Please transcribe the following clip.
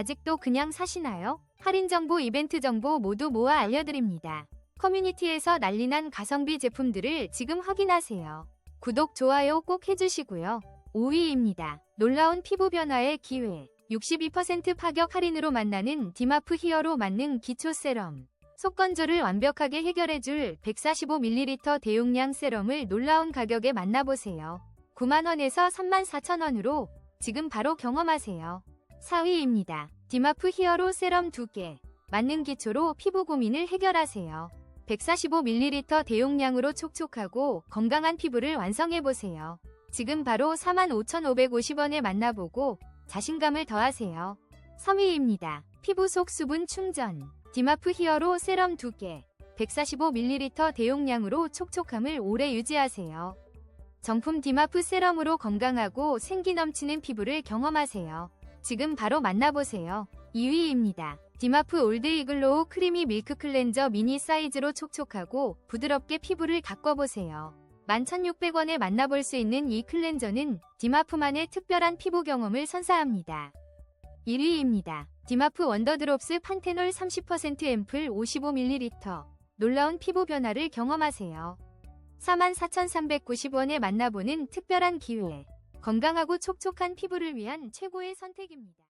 아직도 그냥 사시나요? 할인 정보, 이벤트 정보 모두 모아 알려드립니다. 커뮤니티에서 난리난 가성비 제품들을 지금 확인하세요. 구독, 좋아요 꼭 해주시고요. 5위입니다. 놀라운 피부 변화의 기회. 62% 파격 할인으로 만나는 디마프 히어로 만능 기초 세럼. 속 건조를 완벽하게 해결해줄 145ml 대용량 세럼을 놀라운 가격에 만나보세요. 9만원에서 34,000원으로 지금 바로 경험하세요. 4위입니다. 디마프 히어로 세럼 2개. 만능 기초로 피부 고민을 해결하세요. 145ml 대용량으로 촉촉하고 건강한 피부를 완성해보세요. 지금 바로 45,550원에 만나보고 자신감을 더하세요. 3위입니다. 피부 속 수분 충전. 디마프 히어로 세럼 2개. 145ml 대용량으로 촉촉함을 오래 유지하세요. 정품 디마프 세럼으로 건강하고 생기 넘치는 피부를 경험하세요. 지금 바로 만나보세요. 2위입니다. 디마프 올드 이글로우 크리미 밀크 클렌저 미니 사이즈로 촉촉하고 부드럽게 피부를 가꿔보세요. 11,600원에 만나볼 수 있는 이 클렌저는 디마프만의 특별한 피부 경험을 선사합니다. 1위입니다. 디마프 원더드롭스 판테놀 30% 앰플 55ml. 놀라운 피부 변화를 경험하세요. 44,390원에 만나보는 특별한 기회. 건강하고 촉촉한 피부를 위한 최고의 선택입니다.